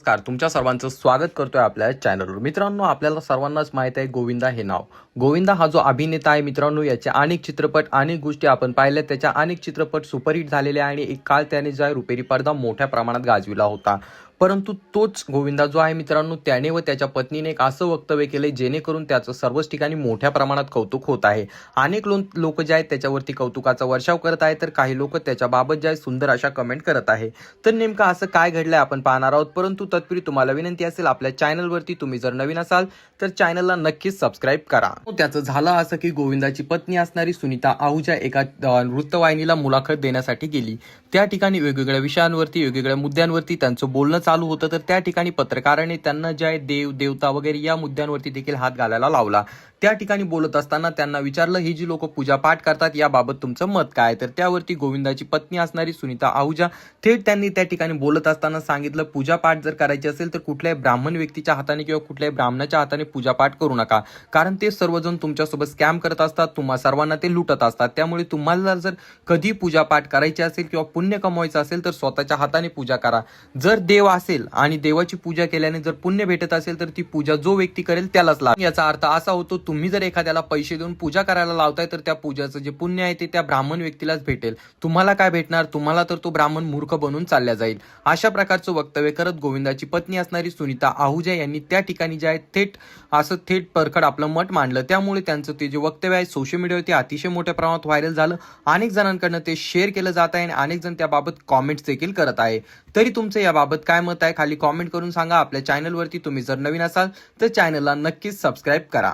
नमस्कार तुमच्या सर्वांचं स्वागत करतोय आपल्या चॅनलवर मित्रांनो आपल्याला सर्वांनाच माहीत आहे गोविंदा हे नाव. गोविंदा हा जो अभिनेता आहे मित्रांनो याचे अनेक चित्रपट अनेक गोष्टी आपण पाहिल्या. त्याच्या अनेक चित्रपट सुपरहिट झालेले आणि एक काळ त्याने जो आहे रुपेरी पडदा मोठ्या प्रमाणात गाजविला होता. परंतु तोच गोविंदा जो आहे मित्रांनो त्याने व त्याच्या पत्नीने एक असं वक्तव्य केलंय जेणेकरून त्याचं सर्वच ठिकाणी मोठ्या प्रमाणात कौतुक होत आहे. अनेक लोक जे आहेत त्याच्यावरती कौतुकाचा वर्षाव करत आहेत तर काही लोक त्याच्याबाबत जे आहे सुंदर अशा कमेंट करत आहे. तर नेमकं असं काय घडलंय आपण पाहणार आहोत परंतु तत्पूर्वी तुम्हाला विनंती असेल आपल्या चॅनलवरती तुम्ही जर नवीन असाल तर चॅनलला नक्कीच सबस्क्राईब करा. त्याचं झालं असं की गोविंदाची पत्नी असणारी सुनीता आहुजा एका वृत्तवाहिनीला मुलाखत देण्यासाठी गेली. त्या ठिकाणी वेगवेगळ्या विषयांवरती वेगवेगळ्या मुद्द्यांवरती त्यांचं बोलणं चालू होतं तर त्या ठिकाणी पत्रकाराने त्यांना जे आहे देव देवता वगैरे या मुद्द्यांवरती देखील हात घालायला लावला. त्या ठिकाणी बोलत असताना त्यांना विचारलं ही जी लोक पूजापाठ करतात याबाबत तुमचं मत काय? तर त्यावरती गोविंदाची पत्नी असणारी सुनीता आहुजा थेट त्यांनी त्या ठिकाणी बोलत असताना सांगितलं पूजापाठ जर करायची असेल तर कुठल्याही ब्राह्मण व्यक्तीच्या हाताने किंवा कुठल्याही ब्राह्मणाच्या हाताने पूजापाठ करू नका. कारण ते सर्वजण तुमच्यासोबत स्कॅम करत असतात तुम्हा सर्वांना ते लुटत असतात. त्यामुळे तुम्हाला जर कधी पूजापाठ करायची असेल किंवा पुण्य कमवायचं असेल तर स्वतःच्या हाताने पूजा करा. जर देव असेल आणि देवाची पूजा केल्याने जर पुण्य भेटत असेल तर ती पूजा जो व्यक्ती करेल त्यालाच लाभ. याचा अर्थ असा होतो तुम्ही जर एखाद्याला पैसे देऊन पूजा करायला लावताय तर त्या पूजाचं जे पुण्य आहे ते त्या ब्राह्मण व्यक्तीलाच भेटेल. तुम्हाला काय भेटणार? तुम्हाला तर तो ब्राह्मण मूर्ख बनून चालल्या जाईल. अशा प्रकारचं वक्तव्य करत गोविंदाची पत्नी असणारी सुनीता आहुजा यांनी त्या ठिकाणी जे आहे थेट असं थेट परखड आपलं मत मांडलं. त्यामुळे त्यांचं ते जे वक्तव्य आहे सोशल मीडियावरती अतिशय मोठ्या प्रमाणात व्हायरल झालं. अनेक जणांकडनं ते शेअर केलं जात आहे आणि अनेक जण त्याबाबत कॉमेंट्स देखील करत आहे. तरी तुमचं याबाबत काय मत आहे खाली कॉमेंट करून सांगा. आपल्या चॅनलवरती तुम्ही जर नवीन असाल तर चॅनलला नक्कीच सबस्क्राईब करा.